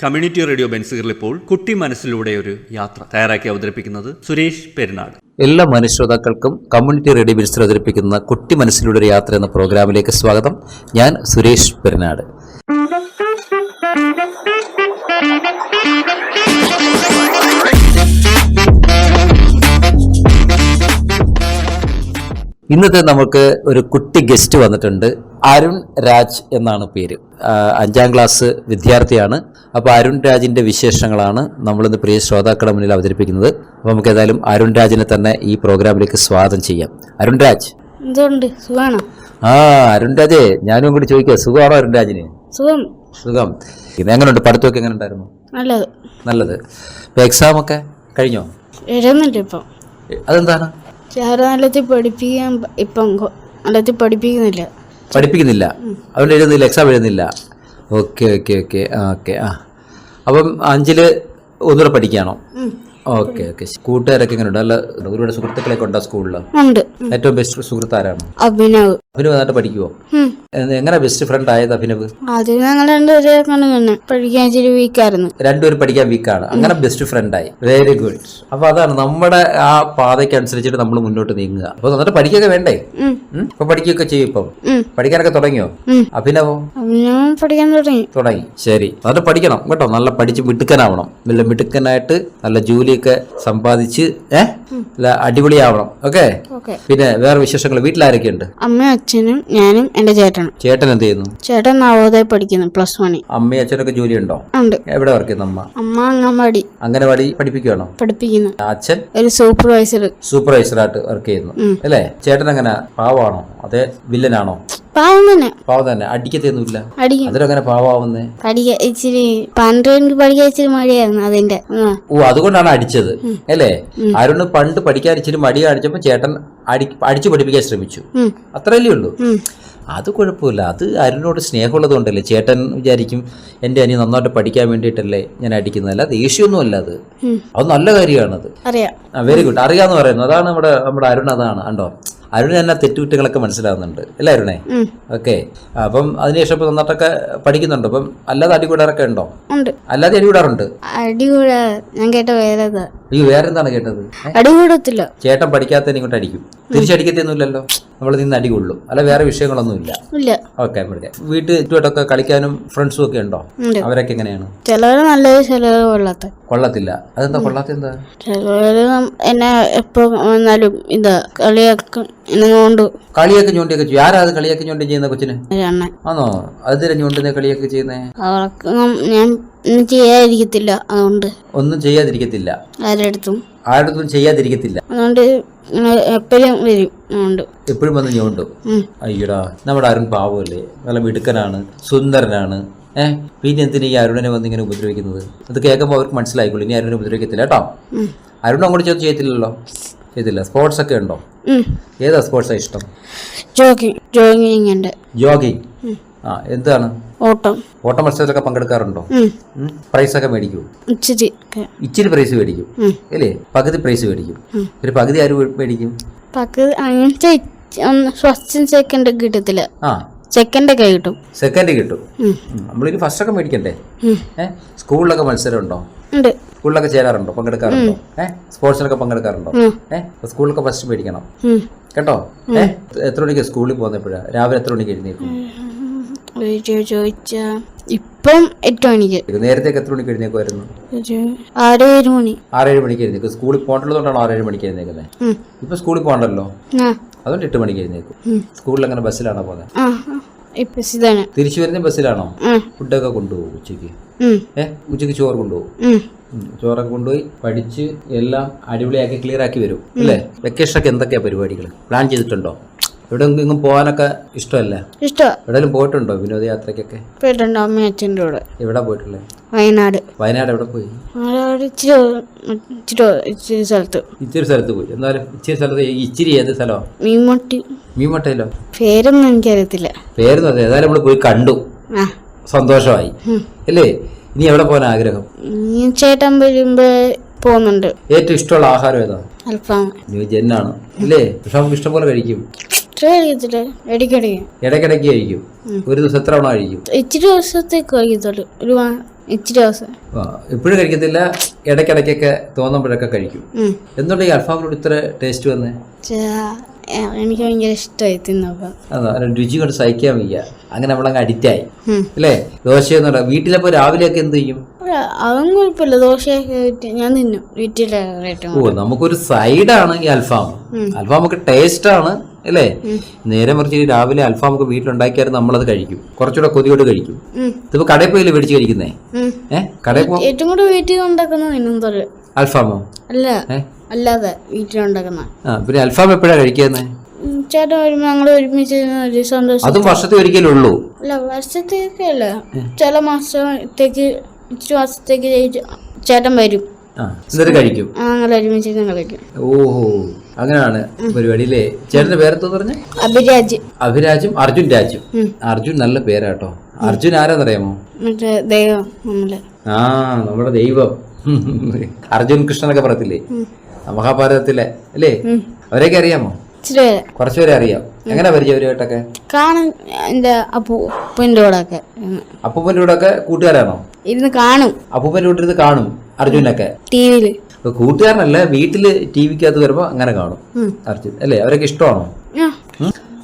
Community radio ബെൻസുകളിൽ ഇപ്പോൾ കുട്ടി മനസ്സിലൂടെ ഒരു യാത്ര തയ്യാറാക്കി അവതരിപ്പിക്കുന്നത് സുരേഷ് പെരുന്നാട് എല്ലാ മനുശ്രോതാക്കൾക്കും കമ്മ്യൂണിറ്റി റേഡിയോ ബെൻസിൽ അവതരിപ്പിക്കുന്ന കുട്ടി മനസ്സിലൂടെ ഒരു യാത്ര എന്ന പ്രോഗ്രാമിലേക്ക് സ്വാഗതം. ഞാൻ സുരേഷ് പെരുന്നാട് ഇന്നത്തെ നമുക്ക് ഒരു കുട്ടി ഗസ്റ്റ് വന്നിട്ടുണ്ട്. അരുൺ രാജ് എന്നാണ് പേര്. അഞ്ചാം ക്ലാസ് വിദ്യാർത്ഥിയാണ്. അപ്പോൾ അരുൺ രാജിന്റെ വിശേഷങ്ങളാണ് നമ്മളിന്ന് പ്രിയ ശ്രോതാക്കളുടെ മുന്നിൽ അവതരിപ്പിക്കുന്നത്. അപ്പോൾ നമുക്ക് ഏതായാലും അരുൺ രാജിനെ തന്നെ ഈ പ്രോഗ്രാമിലേക്ക് സ്വാഗതം ചെയ്യാം. അരുൺ രാജ്. എന്തുകൊണ്ട് സുഖാണോ? ആ അരുൺ രാജേ ഞാനും കൂടി ചോദിക്കാം. സുഖമാണോ അരുൺ രാജിന്? സുഖം. സുഖം. ഇത് എങ്ങനെയുണ്ട്? പഠിത്തമൊക്കെ എങ്ങനെ ഉണ്ടായിരുന്നു നല്ലത്. നല്ലത്. ഇപ്പോൾ എക്സാം ഒക്കെ കഴിഞ്ഞോ? എഴുതുന്നുണ്ട് ഇപ്പം. അതെന്താണ്? സാറ് നല്ലത്തിൽ പഠിപ്പിക്കാൻ ഇപ്പം നല്ലത്തിൽ പഠിപ്പിക്കുന്നില്ല. പഠിപ്പിക്കുന്നില്ല. അതുകൊണ്ട് എഴുതുന്നില്ല എക്സാം എഴുതുന്നില്ല. ഓക്കെ ഓക്കെ ഓക്കെ ഓക്കെ ആ. അപ്പം അഞ്ചിൽ ഒന്നുകൂടെ പഠിക്കാണോ? Okay okay. കൂട്ടുകാരൊക്കെ എങ്ങനെ ഉണ്ട് അല്ല ഒരുപാട് സുഹൃത്തുക്കളൊക്കെ ഉണ്ടോ സ്കൂളിൽ ഉണ്ട്. ഏറ്റവും ബെസ്റ്റ് സുഹൃത്ത് ആരാണ്? അഭിനവ്. അഭിനവ് നന്നായിട്ട് പഠിക്കുവോ. എങ്ങനെ ബെസ്റ്റ് ഫ്രണ്ട് ആയത് അഭിനവ്? ആദ്യം ഞങ്ങൾ രണ്ടുപേരെ പഠിക്കാൻ ഇച്ചിരി വീക്കായിരുന്നു രണ്ടുപേരും പഠിക്കാൻ വീക്കാണ് അങ്ങനെ ബെസ്റ്റ് ഫ്രണ്ട് ആയി. വെരി ഗുഡ് അപ്പൊ അതാണ് നമ്മുടെ ആ പാതയ്ക്ക് അനുസരിച്ചിട്ട് നമ്മൾ മുന്നോട്ട് നീങ്ങുക. അപ്പൊ നന്നായിട്ട് പഠിക്കൊക്കെ വേണ്ടേ? ഇപ്പൊ പഠിക്കുകയൊക്കെ ചെയ്യും ഇപ്പം. പഠിക്കാനൊക്കെ തുടങ്ങിയോ. അഭിനവോ? പഠിക്കാൻ തുടങ്ങി. തുടങ്ങി. ശരി. നന്നായിട്ട് പഠിക്കണം കേട്ടോ. നല്ല പഠിച്ച് മിടുക്കനാവണം. നല്ല മിടുക്കനായിട്ട് നല്ല ജോലിയൊക്കെ സമ്പാദിച്ച് ഏഹ് അടിപൊളിയാവണം. ഓക്കെ. പിന്നെ വേറെ വിശേഷങ്ങൾ വീട്ടിലാരൊക്കെയുണ്ട്? അമ്മയും അച്ഛനും ഞാനും എന്റെ ചേട്ടനും. ചേട്ടൻ എന്ത് ചെയ്യുന്നു? ചേട്ടൻ നവോദയ പഠിക്കുന്നു പ്ലസ് വണ് അമ്മയും അച്ഛനൊക്കെ ജോലി ഉണ്ടോ. ഉണ്ട് എവിടെ വർക്ക് ചെയ്യുന്നു അമ്മ? അമ്മ അംഗൻവാടി. അംഗനവാടി പഠിപ്പിക്കുകയാണോ പഠിപ്പിക്കുന്നു. അച്ഛൻ? ഒരു സൂപ്പർവൈസർ സൂപ്പർവൈസറായിട്ട് വർക്ക് ചെയ്യുന്നു. അല്ലേ? ചേട്ടൻ അങ്ങനെ പാവാണോ അതേ വില്ലനാണോ പാവം തന്നെ. പാവം തന്നെ. അടിക്കത്തൊന്നുമില്ല അടിക്കും. അതിലങ്ങനെ പാവാവുന്നേ പഠിക്കാൻ ഇച്ചിരി പണ്ട് എനിക്ക് പഠിക്കാൻ ഇച്ചിരി മടിയായിരുന്നു അതിന്റെ. ഓ അതുകൊണ്ടാണ് അടിച്ചത്. അല്ലേ? അരുണ് പണ്ട് പഠിക്കാൻ ഇച്ചിരി മടി കാണിച്ചപ്പോ ചേട്ടൻ അടി അടിച്ചു പഠിപ്പിക്കാൻ ശ്രമിച്ചു. ഉം. അത്രയല്ലേ ഉള്ളൂ. ഉം. അത് കുഴപ്പമില്ല. അത് അരുണിനോട് സ്നേഹമുള്ളത് കൊണ്ടല്ലേ ചേട്ടൻ വിചാരിക്കും എന്റെ അനി നന്നായിട്ട് പഠിക്കാൻ വേണ്ടിയിട്ടല്ലേ ഞാൻ അടിക്കുന്നതല്ല ദേഷ്യമൊന്നുമല്ല അത്. അത് നല്ല കാര്യമാണത്. അറിയാം. വെരി ഗുഡ് അറിയാന്ന് പറയുന്നു. അതാണ് നമ്മുടെ നമ്മുടെ അരുൺ അതാണ്. കണ്ടോ? അരുൺ തന്നെ തെറ്റുകുറ്റങ്ങളൊക്കെ മനസ്സിലാവുന്നുണ്ട്. അല്ലേ അരുണേ? ഓക്കെ. അപ്പം അതിനുശേഷം ഇപ്പൊ നന്നായിട്ടൊക്കെ പഠിക്കുന്നുണ്ട്. അപ്പം അല്ലാതെ അടികൂടാറൊക്കെ ഉണ്ടോ? ഉണ്ട്. അല്ലാതെ അടികൂടാറുണ്ട്? അടികൂടാ. ഞാൻ കേട്ട വേറെ ഇതാ. അയ്യോ വേറെന്താണ് കേട്ടത്? അടികൂടത്തില്ല. ചേട്ടൻ പഠിക്കാത്തതിനെ ഇങ്ങോട്ട് അടിക്കും. തിരിച്ചടിക്കത്തൊന്നുമില്ലല്ലോ നമ്മൾ നിന്ന് അടികൊള്ളും. അല്ല വേറെ വിഷയങ്ങളൊന്നും ഇല്ല. ഓക്കെ വീട്ടിൽ ഒക്കെ കളിക്കാനും ഫ്രണ്ട്സും ഒക്കെ ഉണ്ടോ. അവരൊക്കെ എങ്ങനെയാണ്? ചിലവര് നല്ലത് ചിലവര് കൊള്ളാത്ത. കൊള്ളത്തില്ല. അതെന്താ കൊള്ളാത്ത എന്താ ചിലവര് എന്നെ എപ്പോ വന്നാലും ഇതാ കളിയാക്കും കൊണ്ട് കളിയൊക്കെ ഞോണ്ടിയൊക്കെ ചെയ്യും. ആരാ അത് കളിയൊക്കെ ഞോണ്ടി ചെയ്യുന്ന കൊച്ചിന്? ആണോ? അതിനെ ഞോണ്ടുന്ന കളിയൊക്കെ ചെയ്യുന്നേ? അവർക്ക് ഞാൻ ഒന്നും ചെയ്യാതിരിക്കത്തില്ല അതുകൊണ്ട്. ഒന്നും ചെയ്യാതിരിക്കത്തില്ല. ആരടുത്തും. ആരടുത്തും ആരുടെ ചെയ്യാതിരിക്കത്തില്ല. അതുകൊണ്ട് എപ്പോഴും വരും എപ്പോഴും വന്ന് ഞോണ്ടും. അയ്യടാ നമ്മുടെ ആരും പാവമല്ലേ നല്ല മിടുക്കനാണ് സുന്ദരനാണ്. ഏഹ് പിന്നെ എന്തിനാ ഈ അരുണനെ വന്ന് ഇങ്ങനെ ഉപദ്രവിക്കുന്നത്? അത് കേൾക്കുമ്പോൾ അവർക്ക് മനസ്സിലായിക്കോളൂ. ഇനി അരുണനെ ഉപദ്രവിക്കത്തില്ല കേട്ടോ. അരുൺ അങ്ങോട്ട് ചോദിച്ചു ചെയ്യത്തില്ലല്ലോ? ചെയ്തില്ല സ്പോർട്സ് ഒക്കെ ഉണ്ടോ. ഏതാ സ്പോർട്സാ ഇഷ്ടം? ജോഗിങ് ജോഗിങ് ഉണ്ട്. ജോഗിങ് ആ എന്താണ്? ഓട്ടം. ഓട്ടം മത്സരത്തിലൊക്കെ പങ്കെടുക്കാറുണ്ടോ? പ്രൈസ് ഒക്കെ മേടിക്കും ഇച്ചിരി ഇച്ചിരി പ്രൈസ് മേടിക്കും. അല്ലേ? പകുതി പ്രൈസ് മേടിക്കും. ഒരു പകുതി ആര് മേടിക്കും? പകുതി അങ്ങനത്തെ സെക്കൻഡ് കിട്ടത്തില്ല. ആ. സെക്കൻഡ് ഒക്കെ കിട്ടും. സെക്കൻഡ് കിട്ടും. നമ്മളിനി ഫസ്റ്റ് ഒക്കെ മേടിക്കണ്ടേ. സ്കൂളിലൊക്കെ മത്സരം ഉണ്ടോ. ഉണ്ട് സ്കൂളിലൊക്കെ ചേരാറുണ്ടോ? പങ്കെടുക്കാറുണ്ടോ? ഏഹ് സ്പോർട്സിലൊക്കെ പങ്കെടുക്കാറുണ്ടോ. ഏഹ് സ്കൂളിലൊക്കെ ഫസ്റ്റ് മേടിക്കണം. കേട്ടോ? ഏഹ് എത്ര മണിക്ക് സ്കൂളിൽ പോകുന്നപ്പോഴാ രാവിലെ എത്ര മണിക്ക് എഴുന്നേക്കും ചോദിച്ചാ ഇപ്പം എട്ട് മണിക്ക്. നേരത്തെ എത്ര മണിക്ക് എഴുന്നേക്കുമായിരുന്നു ആറേഴ് മണി. ആറേഴ് മണിക്ക് എഴുന്നേക്കും സ്കൂളിൽ പോകേണ്ടതുകൊണ്ടാണോ ആറേഴ് മണിക്ക് എഴുന്നേക്കുന്നത്. ഇപ്പൊ സ്കൂളിൽ പോകണ്ടല്ലോ അതുകൊണ്ട് എട്ട് മണിക്ക് എഴുന്നേക്കും സ്കൂളിൽ അങ്ങനെ ബസ്സിലാണോ പോകുന്നത്. തിരിച്ചു വരുന്ന ബസ്സിലാണോ? ഫുഡൊക്കെ കൊണ്ടുപോകും ഉച്ചയ്ക്ക്. ഏഹ് ഉച്ചയ്ക്ക് ചോറ് കൊണ്ടുപോകും. ചോറൊക്കെ കൊണ്ടുപോയി പഠിച്ച് എല്ലാം അടിപൊളിയാക്കി ക്ലിയർ ആക്കി വരും അല്ലേ? വെക്കേഷനൊക്കെ എന്തൊക്കെയാ പരിപാടികൾ പ്ലാൻ ചെയ്തിട്ടുണ്ടോ? എവിടെയെങ്കിലും പോകാനൊക്കെ ഇഷ്ടമല്ല? ഇഷ്ടം എവിടെയെങ്കിലും പോയിട്ടുണ്ടോ വിനോദയാത്രക്കൊക്കെ പോയിട്ടുണ്ടോ? അമ്മയും അച്ഛന്റെ കൂടെ. എവിടെ പോയിട്ടുള്ളത് വയനാട്. വയനാട് എവിടെ പോയി? വയനാട് ഇച്ചിരി ഇച്ചിരി ഇച്ചിരി സ്ഥലത്ത്. ഇച്ചിരി സ്ഥലത്ത് പോയി. എന്നാലും ഇച്ചിരി സ്ഥലത്ത് ഇച്ചിരി ഏത് സ്ഥലമോ മീൻമുട്ടി. മീൻമുട്ടയിലോ? പേരൊന്നും എനിക്കറിയത്തില്ല. പേരൊന്നും അറിയാം ഏതായാലും നമ്മൾ പോയി കണ്ടു. സന്തോഷമായി. അല്ലേ? ഇനി എവിടെ പോകാൻ ആഗ്രഹം? ചേട്ടൻ വരുമ്പോ പോകുന്നുണ്ട്. ഏറ്റവും ഇഷ്ടമുള്ള ആഹാരം ഏതാ? അൽഫാം. ജെന്നാണ്. ഇല്ലേ പക്ഷെ നമുക്ക് ഇഷ്ടംപോലെ കഴിക്കും. ഇത്ര കഴിക്കത്തില്ല. ഇടയ്ക്കിടയ്ക്ക്. കഴിക്കും. ഒരു ദിവസം എത്ര തവണ കഴിക്കും? ഇച്ചിരി ദിവസത്തേക്ക് കഴിക്കത്തുള്ളൂ. ഒരു ഇച്ചിരി ദിവസം. ഇപ്പോഴും കഴിക്കത്തില്ല. ഇടയ്ക്കിടയ്ക്കൊക്കെ തോന്നുമ്പോഴൊക്കെ കഴിക്കും. എന്തുകൊണ്ട് ഈ അൽഫാമിനോട് ഇത്ര ടേസ്റ്റ് വന്നേ? എനിക്ക് ഭയങ്കര ഇഷ്ടമായി തിന്നപ്പം. അതാ രുചി കൊണ്ട് സഹിക്കാൻ വയ്യ. അങ്ങനെ നമ്മളങ്ങ് അഡിക്റ്റായി. അല്ലേ? ദോശയെന്ന് പറയാം രാവിലെ ഒക്കെ എന്ത് ചെയ്യും? അതൊന്നും കുഴപ്പമില്ല. ദോശയൊക്കെ ഞാൻ തിന്നും. വീട്ടിലെ ഓ നമുക്കൊരു സൈഡാണ് ഈ അൽഫാം. അൽഫാം ഒക്കെ ടേസ്റ്റ് ആണ്. അല്ലേ? നേരെ മറിച്ച് രാവിലെ അൽഫാം ഒക്കെ വീട്ടിലുണ്ടാക്കിയാൽ നമ്മളത് കഴിക്കും. കുറച്ചുകൂടെ കൊതിയോട് കഴിക്കും. ഇതിപ്പോ കടയിൽ പോയില്ലേ മേടിച്ച് കഴിക്കുന്നേ? ഉം. ഏഹ് കടയിൽ പോ ഏറ്റവും കൂടുതൽ വീട്ടിൽ ഉണ്ടാക്കുന്ന അൽഫാമോ? അല്ല അല്ലാതെ വീട്ടിലുണ്ടാക്കുന്ന ആ പിന്നെ അൽഫാം എപ്പോഴാ കഴിക്കുന്നത് ചേട്ടൻ ഞങ്ങൾ ഒരുമിച്ച് ഒരു സന്തോഷം അതും വർഷത്തെ ഒരിക്കലേ ഉള്ളൂ. അല്ല വർഷത്തേക്ക് അല്ല. ചില മാസത്തേക്ക് ഇച്ചിരി മാസത്തേക്ക് ചേച്ചി- ചേട്ടൻ വരും. എന്നിട്ട് കഴിക്കും? ഞങ്ങൾ ഒരുമിച്ച് ഇരുന്ന് ഓഹോ. അങ്ങനെയാണ് പരിപാടി അല്ലേ ചേട്ടന്റെ പേരെന്തോ പറഞ്ഞു? അഭിരാജ്. അഭിരാജും അർജുൻ രാജും. അർജുൻ നല്ല പേരാട്ടോ. അർജുൻ ആരാന്നറിയാമോ? ദൈവം ആ നമ്മുടെ ദൈവം. അർജുൻ കൃഷ്ണനൊക്കെ പറയത്തില്ലേ? മഹാഭാരതത്തിലെ അല്ലേ? അവരെയൊക്കെ അറിയാമോ? കുറച്ചുപേരെ അറിയാം. എങ്ങനെ പരിചയവരുമായിട്ടൊക്കെ കാണും എന്റെ അപ്പൂപ്പന്റെ കൂടെ ഒക്കെ അപ്പൂപ്പന്റെ കൂടെ ഒക്കെ കൂട്ടുകാരാണോ? ഇരുന്ന് കാണും. അപ്പൂപ്പന്റെ കൂടെ ഇരുന്ന് കാണും അർജുനൊക്കെ. ടി വിയിൽ ഇപ്പൊ കൂട്ടുകാരനല്ല വീട്ടിൽ ടി വിക്കകത്ത് വരുമ്പോ അങ്ങനെ കാണും. അർജുൻ അല്ലേ? അവരൊക്കെ ഇഷ്ടമാണോ?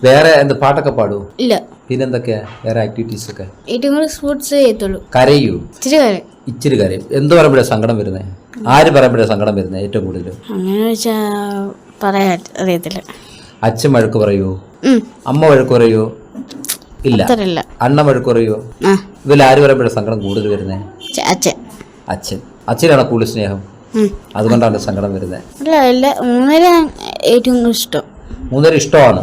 വേറെ എന്ത് പാട്ടൊക്കെ പാടുവോ? ഇല്ല. പിന്നെന്തൊക്കെയാ? വേറെ ആക്ടിവിറ്റീസ് ഒക്കെ? ഏറ്റവും കൂടുതൽ സ്പോർട്സ് ചെയ്യത്തുള്ളൂ. കരയൂ? ഇച്ചിരി കാര്യം. ഇച്ചിരി കരയും. എന്ത് പറയുമ്പോഴാണ് സങ്കടം വരുന്നത് ആര് പറയുമ്പോഴാണ് സങ്കടം വരുന്നത് ഏറ്റവും കൂടുതൽ അങ്ങനെ പറയാൻ അറിയത്തില്ല. അച്ഛൻ വഴക്ക് പറയുവോ അമ്മ വഴക്ക് പറയുവോ ഇല്ല. അണ്ണ വഴക്ക് പറയുവോ ഇതിൽ ആര് പറയുമ്പോഴാണ് സങ്കടം കൂടുതൽ വരുന്നത് അച്ഛൻ. അച്ഛൻ. അച്ഛനാണ് കൂടുതൽ സ്നേഹം. അതുകൊണ്ടാണ് സങ്കടം വരുന്നത്. അല്ല മൂന്നര ഏറ്റവും ഇഷ്ടം. മൂന്നേരം ഇഷ്ടമാണ്.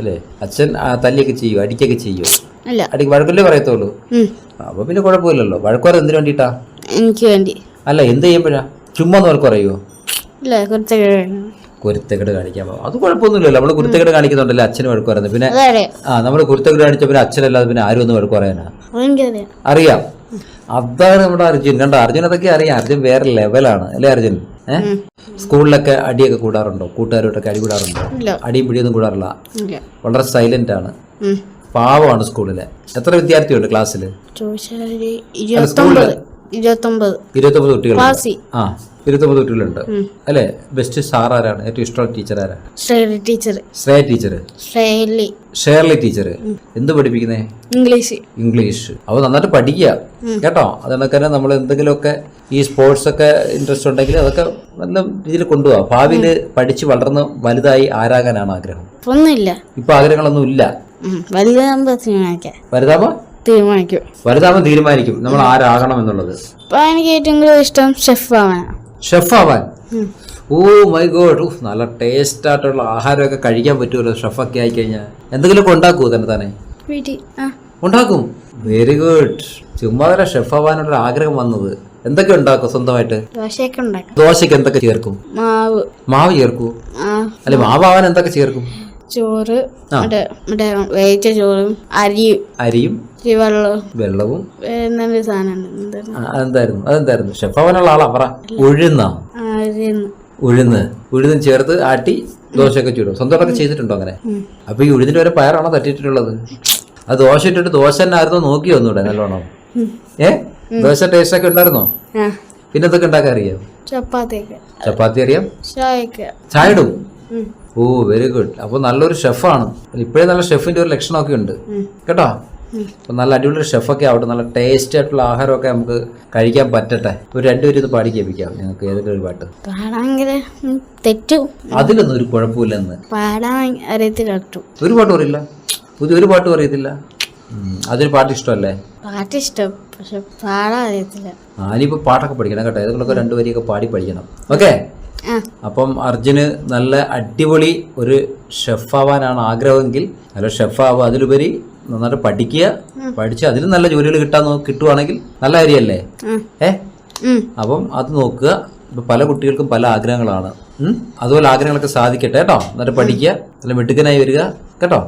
അല്ലേ? അച്ഛൻ തല്ലിയൊക്കെ ചെയ്യും അടിക്കൊക്കെ ചെയ്യും. അല്ല. അടിക്ക് വഴക്കല്ലേ പറയത്തുള്ളൂ? അപ്പൊ പിന്നെ കുഴപ്പമില്ലല്ലോ. വഴക്ക് പറയാൻ എന്തിനു വേണ്ടിട്ടാ എനിക്ക് വേണ്ടി. അല്ല എന്ത് ചെയ്യുമ്പോഴാ? ചുമ്മാ ഒന്ന് പറയോ കുരുത്തക്കേട് കാണിക്കാൻ പോകും അത് കുഴപ്പമൊന്നുമില്ലല്ലോ. നമ്മൾ കുരുത്തക്കേട് കാണിക്കുന്നുണ്ടല്ലേ അച്ഛന് വഴക്ക് പറയുന്നത് പിന്നെ ആ നമ്മൾ കുരുത്തക്കേട് കാണിച്ച പിന്നെ അച്ഛനല്ലാതെ പിന്നെ ആരും ഒന്ന് വഴക്ക് പറയാനാ? അറിയാം. അതാണ് നമ്മുടെ അർജുൻ. കണ്ടോ? അർജുൻ അതൊക്കെ അറിയാം. അർജുൻ വേറെ ലെവലാണ് അല്ലേ അർജുൻ? ഏഹ് സ്കൂളിലൊക്കെ അടിയൊക്കെ കൂടാറുണ്ടോ? കൂട്ടുകാരോട്ടൊക്കെ അടി കൂടാറുണ്ടോ? ഇല്ല. അടിയും പിടിയൊന്നും കൂടാറില്ല. വളരെ സൈലന്റ് ആണ്. പാവമാണ് സ്കൂളിലെ. എത്ര വിദ്യാർത്ഥിയുണ്ട് ക്ലാസ്സിൽ ചോദിച്ചാൽ ഇരുപത്തൊമ്പത്. ഇരുപത്തൊമ്പത് കുട്ടികൾ ക്ലാസ്സിൽ ആ ഇരുപത്തൊമ്പത് കുട്ടികളുണ്ട്. അല്ലേ? ബെസ്റ്റ് സാർ ആരാണ് ഏറ്റവും ഇഷ്ടമുള്ള ടീച്ചർ ആരാ? Shreya teacher. Shreya teacher. ശ്രേയലി. Shirley teacher. എന്ത് പഠിപ്പിക്കുന്നേ? ഇംഗ്ലീഷ്. ഇംഗ്ലീഷ്. അപ്പോൾ നന്നായിട്ട് പഠിക്കുക കേട്ടോ? അതുകൊണ്ടൊക്കെ തന്നെ നമ്മൾ എന്തെങ്കിലുമൊക്കെ ഈ സ്പോർട്സ് ഒക്കെ ഇൻട്രസ്റ്റ് ഉണ്ടെങ്കിൽ അതൊക്കെ നല്ല രീതിയിൽ കൊണ്ടുപോകാം ഭാവിയിൽ പഠിച്ച് വളർന്ന് വലുതായി ആരാകാനാണ് ആഗ്രഹം? ഒന്നുമില്ല ഇപ്പൊ ആഗ്രഹങ്ങളൊന്നും ഇല്ല. വലുതാകുമ്പോ തീരുമാനിക്കാം. വലുതാകുമ്പോൾ തീരുമാനിക്കും. നമ്മൾ ആരാകണം എന്നുള്ളത്. എനിക്ക് ഏറ്റവും കൂടുതൽ ഇഷ്ടം ഷെഫ് ആവാനാ ഷെഫ് ആവാൻ ഓ മൈ ഗോഡ്. നല്ല ടേസ്റ്റ് ആയിട്ടുള്ള ആഹാരമൊക്കെ കഴിക്കാൻ പറ്റുമല്ലോ ഷെഫൊക്കെ ആയി കഴിഞ്ഞാൽ എന്തെങ്കിലുമൊക്കെ ഉണ്ടാക്കുമോ തന്നെ തന്നെ വീട്ടിൽ ആ. ഉണ്ടാക്കും. വെരി ഗുഡ് ചുമ്മാ തന്നെ ഷെഫ് ആവാനുള്ള ആഗ്രഹം വന്നത്. എന്തൊക്കെ ഉണ്ടാക്കും സ്വന്തമായിട്ട്? ദോശയൊക്കെ ഉണ്ടാക്കാം. ദോശയ്ക്ക് എന്തൊക്കെ ചേർക്കും? മാവ്. മാവ് ചേർക്കൂ? ആ. അല്ലെ ആവാൻ എന്തൊക്കെ ചേർക്കും? ചോറ് വേവിച്ച ചോറും അരിയും അരിയും വെള്ളവും. വെള്ളവും. അതെന്തായിരുന്നു? അതെന്തായിരുന്നു? ഷെഫ് അവനുള്ള ആളാ പറ. ഉഴുന്ന? ഉഴുന്ന്. ഉഴുന്നും ചേർത്ത് ആട്ടി ദോശയൊക്കെ ചൂടും. സ്വന്തമായിട്ടൊക്കെ ചെയ്തിട്ടുണ്ടോ അങ്ങനെ? അപ്പൊ ഈ ഉഴുന്നിന്റെ ഒരു പയറാണോ തട്ടിയിട്ടുള്ളത്? അത് ദോശ ഇട്ടിട്ട് ദോശ തന്നെ ആയിരുന്നു നോക്കി വന്നൂടെ നല്ലോണം. ഏ? ദോശ ടേസ്റ്റ് ഒക്കെ ഉണ്ടായിരുന്നോ? പിന്നെ എന്തൊക്കെ ഉണ്ടാക്കാൻ അറിയാം? ചപ്പാത്തി ചപ്പാത്തി അറിയാം? ചായ ഇടും. ഓ വെരി ഗുഡ് അപ്പോൾ നല്ലൊരു ഷെഫാണ് ഇപ്പോഴേ നല്ല ഷെഫിന്റെ ഒരു ലക്ഷണമൊക്കെ ഉണ്ട്. കേട്ടോ? അപ്പൊ നല്ല അടിപൊളി ഷെഫൊക്കെ ആവട്ടെ. നല്ല ടേസ്റ്റ് ആയിട്ടുള്ള ആഹാരമൊക്കെ നമുക്ക് കഴിക്കാൻ പറ്റട്ടെ. ഒരു രണ്ടുപേരും ഇത് പാടി കേൾപ്പിക്കാം ഞങ്ങൾക്ക് ഏതെങ്കിലും ഒരു പാട്ട്? തെറ്റു. അതിലൊന്നും ഒരു കുഴപ്പമില്ലെന്ന്. പാടാൻ അറിയത്തില്ല ഒരു പാട്ട് പറയില്ല. പുതിയ ഒരു പാട്ട് പറയത്തില്ല. അതൊരു പാട്ട് ഇഷ്ടമല്ലേ? പാട്ട് ഇഷ്ടം. പക്ഷെ പാടാൻ അറിയത്തില്ല. ആ ഇനിയിപ്പോ പാട്ടൊക്കെ പഠിക്കണം കേട്ടോ. ഏതെങ്കിലുമൊക്കെ രണ്ടു വരിയൊക്കെ പാടി പഠിക്കണം. ഓക്കെ അപ്പം അർജുന് നല്ല അടിപൊളി ഒരു ഷെഫാവാനാണ് ആഗ്രഹമെങ്കിൽ നല്ല ഷെഫാവുക അതിലുപരി നന്നായിട്ട് പഠിക്കുക. പഠിച്ച് അതിൽ നല്ല ജോലികൾ കിട്ടാൻ കിട്ടുവാണെങ്കിൽ നല്ല കാര്യമല്ലേ? ഏഹ് ഏ? അപ്പം അത് നോക്കുക. ഇപ്പൊ പല കുട്ടികൾക്കും പല ആഗ്രഹങ്ങളാണ്. അതുപോലെ ആഗ്രഹങ്ങളൊക്കെ സാധിക്കട്ടെ കേട്ടോ. എന്നിട്ട് പഠിക്കുക. നല്ല മിടുക്കനായി വരിക. കേട്ടോ?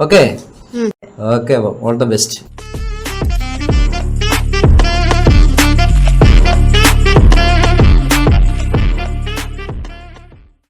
Okay. Okay all the best.